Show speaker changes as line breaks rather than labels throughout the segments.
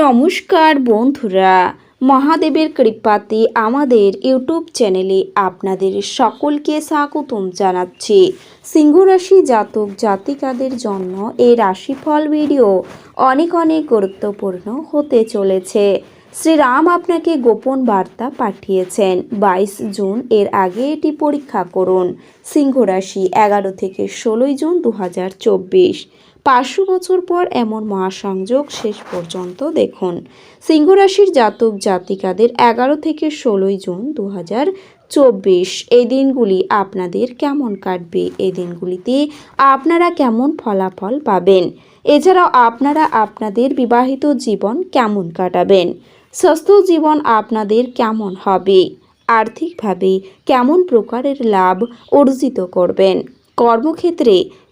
নমস্কার বন্ধুরা, মহাদেবের কৃপাতে আমাদের ইউটিউব চ্যানেলে আপনাদের সকলকে স্বাগতম জানাচ্ছি। সিংহরাশি জাতক জাতিকাদের জন্য এই রাশিফল ভিডিও অনেক অনেক গুরুত্বপূর্ণ হতে চলেছে। শ্রীরাম আপনাকে গোপন বার্তা পাঠিয়েছেন, বাইশ জুন এর আগে এটি পরীক্ষা করুন। সিংহরাশি এগারো থেকে ষোলোই জুন দু হাজার চব্বিশ। পাঁচশো বছর পর এমন মহাসংযোগ শেষ পর্যন্ত দেখুন। সিংহরাশির জাতক জাতিকাদের এগারো থেকে ষোলোই জুন দু চব্বিশ। এই দিনগুলি আপনাদের কেমন কাটবে? এই দিনগুলিতে আপনারা কেমন ফলাফল পাবেন? এছাড়াও আপনারা আপনাদের বিবাহিত জীবন কেমন কাটাবেন? স্বাস্থ্য জীবন আপনাদের কেমন হবে? আর্থিকভাবে কেমন প্রকারের লাভ অর্জিত করবেন? কর্মক্ষেত্রে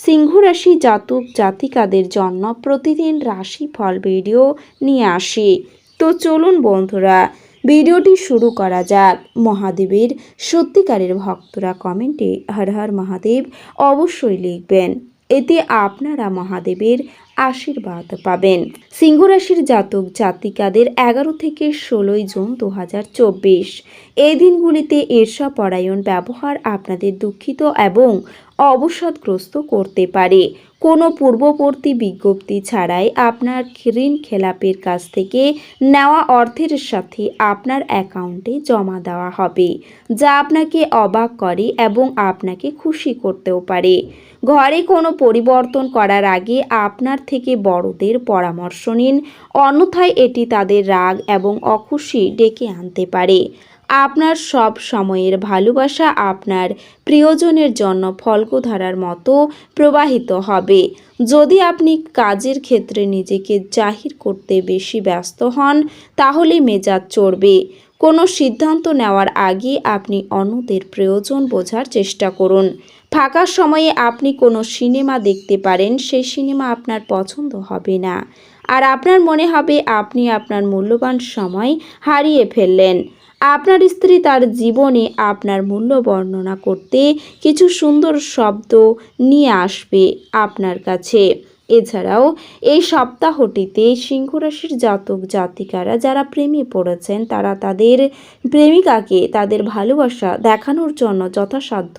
সিংহ রাশি জাতক জাতিকাদের জন্য প্রতিদিন রাশি ফল ভিডিও নিয়ে আসি। তো চলুন বন্ধুরা, ভিডিওটি শুরু করা যাক। মহাদেবের সত্যিকারের ভক্তরা কমেন্টে হর হর মহাদেব অবশ্যই লিখবেন। এতে আপনারা মহাদেবের আশীর্বাদ পাবেন। সিংহ রাশির জাতক জাতিকাদের এগারো থেকে ষোলোই জুন দু হাজার চব্বিশ। এই দিনগুলিতে ঈর্ষা পরায়ণ ব্যবহার আপনাদের দুঃখিত এবং অবসাদগ্রস্ত করতে পারে। কোনো পূর্ববর্তী বিজ্ঞপ্তি ছাড়াই আপনার ঋণ খেলাপের কাছ থেকে নেওয়া অর্থের সাথে আপনার অ্যাকাউন্টে জমা দেওয়া হবে, যা আপনাকে অবাক করে এবং আপনাকে খুশি করতেও পারে। ঘরে কোনো পরিবর্তন করার আগে আপনার থেকে বড়দের পরামর্শ নিন, অন্যথায় এটি তাদের রাগ এবং অখুশি ডেকে আনতে পারে। আপনার সব সময়ের ভালোবাসা আপনার প্রিয়জনের জন্য ফল্গধারার মতো প্রবাহিত হবে। যদি আপনি কাজের ক্ষেত্রে নিজেকে জাহির করতে বেশি ব্যস্ত হন, তাহলে মেজাজ চড়বে। কোনো সিদ্ধান্ত নেওয়ার আগে আপনি অন্যদের প্রয়োজন বোঝার চেষ্টা করুন। ফাঁকা সময়ে আপনি কোনো সিনেমা দেখতে পারেন, সেই সিনেমা আপনার পছন্দ হবে না। আর আপনার মনে হবে আপনি আপনার মূল্যবান সময় হারিয়ে ফেললেন। আপনার স্ত্রী তার জীবনে আপনার মূল্য বর্ণনা করতে কিছু সুন্দর শব্দ নিয়ে আসবে আপনার কাছে। এছাড়াও, এই সপ্তাহটিতে সিংহরাশির জাতক জাতিকারা যারা প্রেমে পড়েছেন, তারা তাদের প্রেমিকাকে তাদের ভালোবাসা দেখানোর জন্য যথাসাধ্য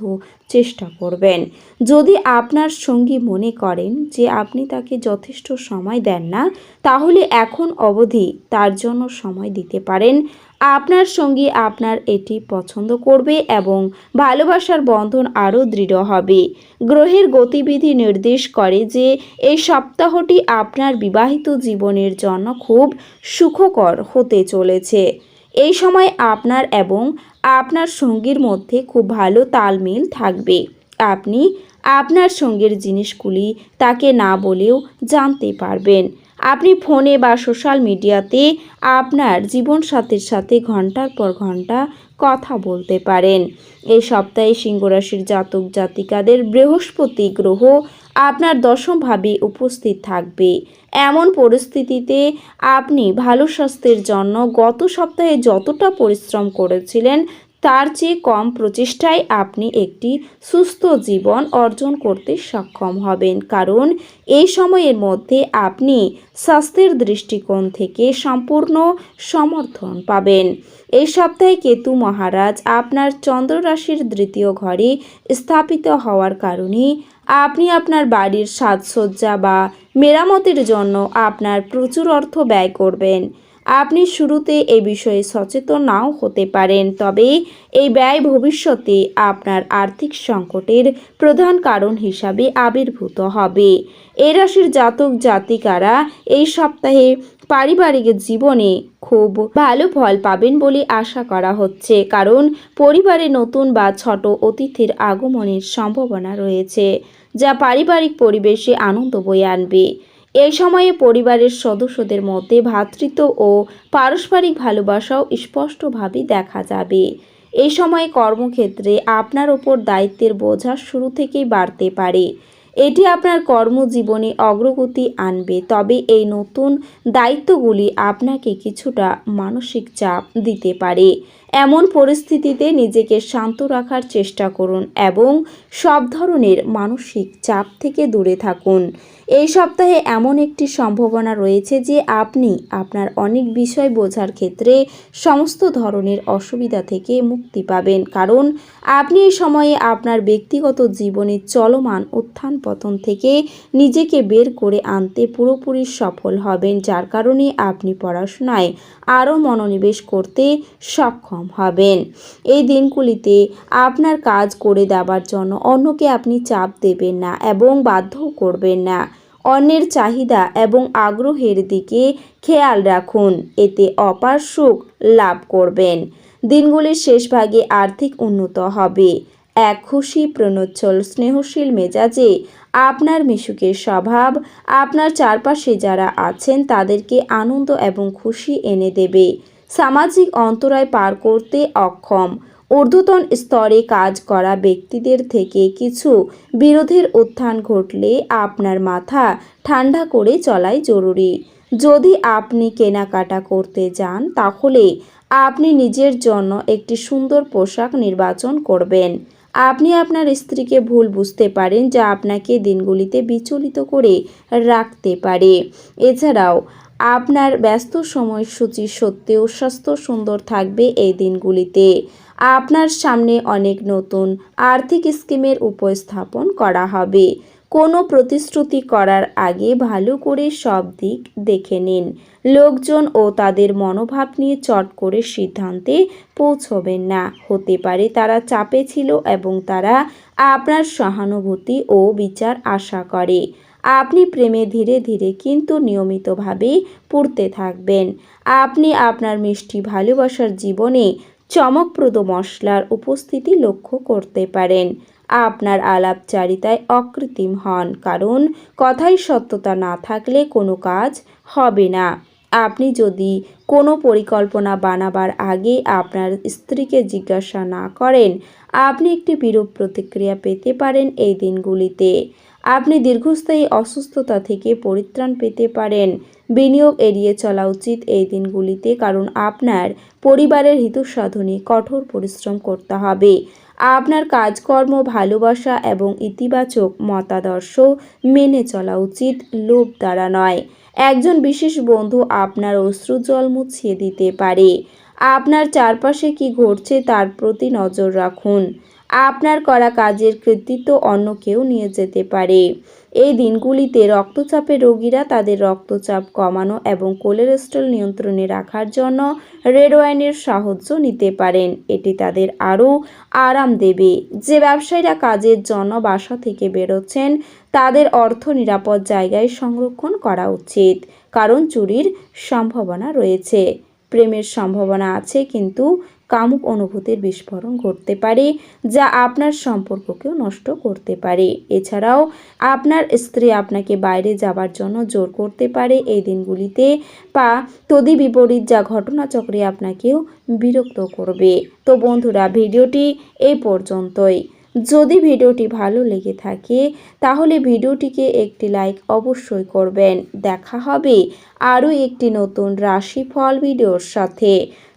চেষ্টা করবেন। যদি আপনার সঙ্গী মনে করেন যে আপনি তাকে যথেষ্ট সময় দেন না, তাহলে এখন অবধি তার জন্য সময় দিতে পারেন। আপনার সঙ্গী আপনার এটি পছন্দ করবে এবং ভালোবাসার বন্ধন আরও দৃঢ় হবে। গ্রহের গতিবিধি নির্দেশ করে যে এই সপ্তাহটি আপনার বিবাহিত জীবনের জন্য খুব সুখকর হতে চলেছে। এই সময় আপনার এবং আপনার সঙ্গীর মধ্যে খুব ভালো তালমিল থাকবে। আপনি আপনার সঙ্গের জিনিসগুলি তাকে না বলেও জানতে পারবেন। আপনি ফোনে বা সোশ্যাল মিডিয়াতে আপনার জীবনসাথীর সাথে ঘণ্টার পর ঘণ্টা কথা বলতে পারেন। এই সপ্তাহে সিংহরাশির জাতক জাতিকাদের বৃহস্পতি গ্রহ আপনার দশমভাবে উপস্থিত থাকবে। এমন পরিস্থিতিতে আপনি ভালো স্বাস্থ্যের জন্য গত সপ্তাহে যতটা পরিশ্রম করেছিলেন তার চেয়ে কম প্রচেষ্টায় আপনি একটি সুস্থ জীবন অর্জন করতে সক্ষম হবেন। কারণ এই সময়ের মধ্যে আপনি স্বাস্থ্যের দৃষ্টিকোণ থেকে সম্পূর্ণ সমর্থন পাবেন। এই সপ্তাহে কেতু মহারাজ আপনার চন্দ্র রাশির দ্বিতীয় ঘরে স্থাপিত হওয়ার কারণে আপনি আপনার বাড়ির সাজসজ্জা বা মেরামতের জন্য আপনার প্রচুর অর্থ ব্যয় করবেন। আপনি শুরুতে এই বিষয়ে সচেতন নাও হতে পারেন, তবে এই ব্যয় ভবিষ্যতে আপনার আর্থিক সংকটের প্রধান কারণ হিসাবে আবির্ভূত হবে। এই রাশির জাতক জাতিকারা এই সপ্তাহে পারিবারিক জীবনে খুব ভালো ফল পাবেন বলে আশা করা হচ্ছে, কারণ পরিবারে নতুন বা ছোট অতিথির আগমনের সম্ভাবনা রয়েছে, যা পারিবারিক পরিবেশে আনন্দ বয়ে আনবে। এই সময়ে পরিবারের সদস্যদের মধ্যে ভ্রাতৃত্ব ও পারস্পরিক ভালোবাসাও স্পষ্টভাবে দেখা যাবে। এই সময়ে কর্মক্ষেত্রে আপনার ওপর দায়িত্বের বোঝা শুরু থেকেই বাড়তে পারে। এটি আপনার কর্মজীবনে অগ্রগতি আনবে, তবে এই নতুন দায়িত্বগুলি আপনাকে কিছুটা মানসিক চাপ দিতে পারে। এমন পরিস্থিতিতে নিজেকে শান্ত রাখার চেষ্টা করুন এবং সব ধরনের মানসিক চাপ থেকে দূরে থাকুন। এই সপ্তাহে এমন একটি সম্ভাবনা রয়েছে যে আপনি আপনার অনেক বিষয় বোঝার ক্ষেত্রে সমস্ত ধরনের অসুবিধা থেকে মুক্তি পাবেন। কারণ আপনি এই সময়ে আপনার ব্যক্তিগত জীবনে চলমান উত্থান পতন থেকে নিজেকে বের করে আনতে পুরোপুরি সফল হবেন, যার কারণে আপনি পড়াশোনায় আরও মনোনিবেশ করতে সক্ষম হবেন। এই দিনগুলিতে আপনার কাজ করে দেওয়ার জন্য অন্যকে আপনি চাপ দেবেন না এবং বাধ্য করবেন না। অন্যের চাহিদা এবং আগ্রহের দিকে খেয়াল রাখুন। এতে অপার সুখ লাভ করবেন। দিনগুলির শেষ ভাগে আর্থিক উন্নত হবে। এক খুশি প্রণোচ্ছল স্নেহশীল মেজাজে আপনার মিশুকের স্বভাব, আপনার চারপাশে যারা আছেন তাদেরকে আনন্দ এবং খুশি এনে দেবে। সামাজিক অন্তরায় পার করতে অক্ষম। ঊর্ধ্বতন স্তরে কাজ করা ব্যক্তিদের থেকে কিছু বিরোধের উত্থান ঘটলে আপনার মাথা ঠান্ডা করে চলাই জরুরি। যদি আপনি কেনাকাটা করতে যান, তাহলে আপনি নিজের জন্য একটি সুন্দর পোশাক নির্বাচন করবেন। আপনি আপনার স্ত্রীকে ভুল বুঝতে পারেন যা আপনাকে দিনগুলিতে বিচলিত করে রাখতে পারে। এছাড়াও, আপনার ব্যস্ত সময়সূচি সত্ত্বেও স্বাস্থ্য সুন্দর থাকবে এই দিনগুলিতে। আপনার সামনে অনেক নতুন আর্থিক স্কিমের উপস্থাপন করা হবে। কোনো প্রতিশ্রুতি করার আগে ভালো করে সব দিক দেখে নিন। লোকজন ও তাদের মনোভাব নিয়ে চট করে সিদ্ধান্তে পৌঁছবেন না। হতে পারে তারা চাপে ছিল এবং তারা আপনার সহানুভূতি ও বিচার আশা করে। আপনি প্রেমে ধীরে ধীরে কিন্তু নিয়মিতভাবে পড়তে থাকবেন। আপনি আপনার মিষ্টি ভালোবাসার জীবনে চমকপ্রদ মশলার উপস্থিতি লক্ষ্য করতে পারেন। আপনার আলাপচারিতায় অকৃত্রিম হন, কারণ কথায় সত্যতা না থাকলে কোনো কাজ হবে না। আপনি যদি কোনো পরিকল্পনা বানাবার আগে আপনার স্ত্রীকে জিজ্ঞাসা না করেন, আপনি একটি বিরূপ প্রতিক্রিয়া পেতে পারেন এই দিনগুলিতে। আপনি দীর্ঘস্থায়ী অসুস্থতা থেকে পরিত্রাণ পেতে পারেন। বিনিয়োগ এড়িয়ে চলা উচিত এই দিনগুলিতে, কারণ আপনার পরিবারের হিতসাধনে কঠোর পরিশ্রম করতে হবে। আপনার কাজকর্ম, ভালোবাসা এবং ইতিবাচক মতাদর্শ মেনে চলা উচিত, লোভ দ্বারা নয়। একজন বিশেষ বন্ধু আপনার অশ্রুজল মুছিয়ে দিতে পারে। আপনার চারপাশে কি ঘটছে তার প্রতি নজর রাখুন। আপনার করা কাজের কৃতিত্ব অন্য কেউ নিয়ে যেতে পারে। এই দিনগুলিতে রক্তচাপের রোগীরা তাদের রক্তচাপ কমানো এবং কোলেস্ট্রল নিয়ন্ত্রণে রাখার জন্য রেড ওয়াইনের সাহায্য নিতে পারেন। এটি তাদের আরও আরাম দেবে। যে ব্যবসায়ীরা কাজের জন্য বাসা থেকে বেরোচ্ছেন, তাদের অর্থ নিরাপদ জায়গায় সংরক্ষণ করা উচিত, কারণ চুরির সম্ভাবনা রয়েছে। প্রেমের সম্ভাবনা আছে, কিন্তু কামুক অনুভূতির বিস্ফোরণ ঘটতে পারে, যা আপনার সম্পর্ককেও নষ্ট করতে পারে। এছাড়াও, আপনার স্ত্রী আপনাকে বাইরে যাবার জন্য জোর করতে পারে এই দিনগুলিতে, বা তদি বিপরীত যা ঘটনাচক্রে আপনাকেও বিরক্ত করবে। তো বন্ধুরা, ভিডিওটি এই পর্যন্তই। যদি ভিডিওটি ভালো লেগে থাকে, তাহলে ভিডিওটিকে একটি লাইক অবশ্যই করবেন। দেখা হবে আরও একটি নতুন রাশিফল ভিডিওর সাথে।